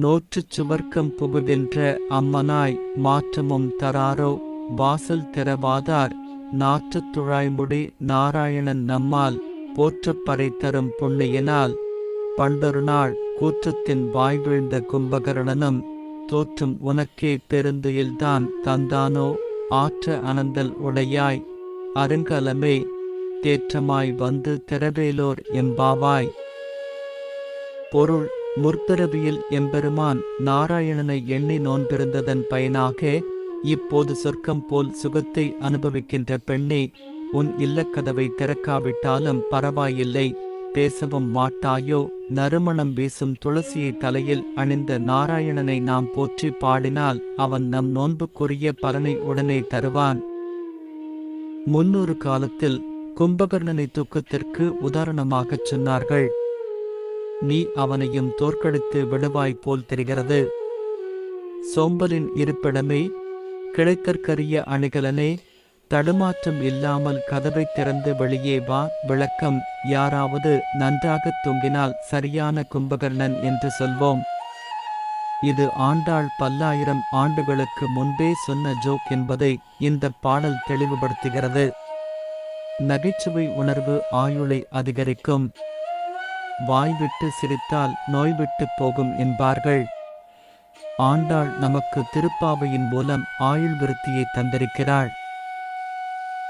நோற்றுச் சுவர்க்கம் புகுவென்ற அம்மனாய் மாற்றமும் தராரோ? வாசல் திறவாதார் நாற்றுத் துழாய்முடி நாராயணன் நம்மால் போற்றப்பறை தரும் புண்ணியனால் பண்டொரு நாள் கூற்றத்தின் வாய் வீழ்ந்த கும்பகர்ணனும் தோற்றும் உனக்கே பெருந்துயில்தான் தந்தானோ? ஆற்ற அனந்தல் உடையாய் அருங்கலமே தேற்றமாய் வந்து திரவேலோர் எம்பாவாய் பொருள் முற்பிறவியில் எம்பெருமான் நாராயணனை எண்ணி நோன்பிருந்ததன் பயனாக இப்போது சொர்க்கம் போல் சுகத்தை அனுபவிக்கின்ற பெண்ணே உன் இல்லக்கதவை திறக்காவிட்டாலும் பரவாயில்லை பேசவும் மாட்டாயோ? நறுமணம் வீசும் துளசியை தலையில் அணிந்த நாராயணனை நாம் போற்றி பாடினால் அவன் நம் நோன்புக்குரிய பலனை உடனே தருவான். முன்னொரு காலத்தில் கும்பகர்ணனை தூக்கத்திற்கு உதாரணமாகச் சொன்னார்கள். நீ அவனையும் தோற்கடித்து விடுவாய் போல் தெரிகிறது. சோம்பலின் இருப்பிடமே கிழக்கற்கரிய அணிகலனே தடுமாற்றம் இல்லாமல் கதவை திறந்து வெளியே வா விளக்கம். யாராவது நன்றாக தூங்கினால் சரியான கும்பகர்ணன் என்று சொல்வோம். இது ஆண்டாள் பல்லாயிரம் ஆண்டுகளுக்கு முன்பே சொன்ன ஜோக் என்பதை இந்த பாடல் தெளிவுபடுத்துகிறது. நகைச்சுவை உணர்வு ஆயுளை அதிகரிக்கும். வாய் விட்டு சிரித்தால் நோய் விட்டு போகும் என்பார்கள். ஆண்டாள் நமக்கு திருப்பாவையின் மூலம் ஆயுள் விருத்தியை தந்திருக்கிறாள்.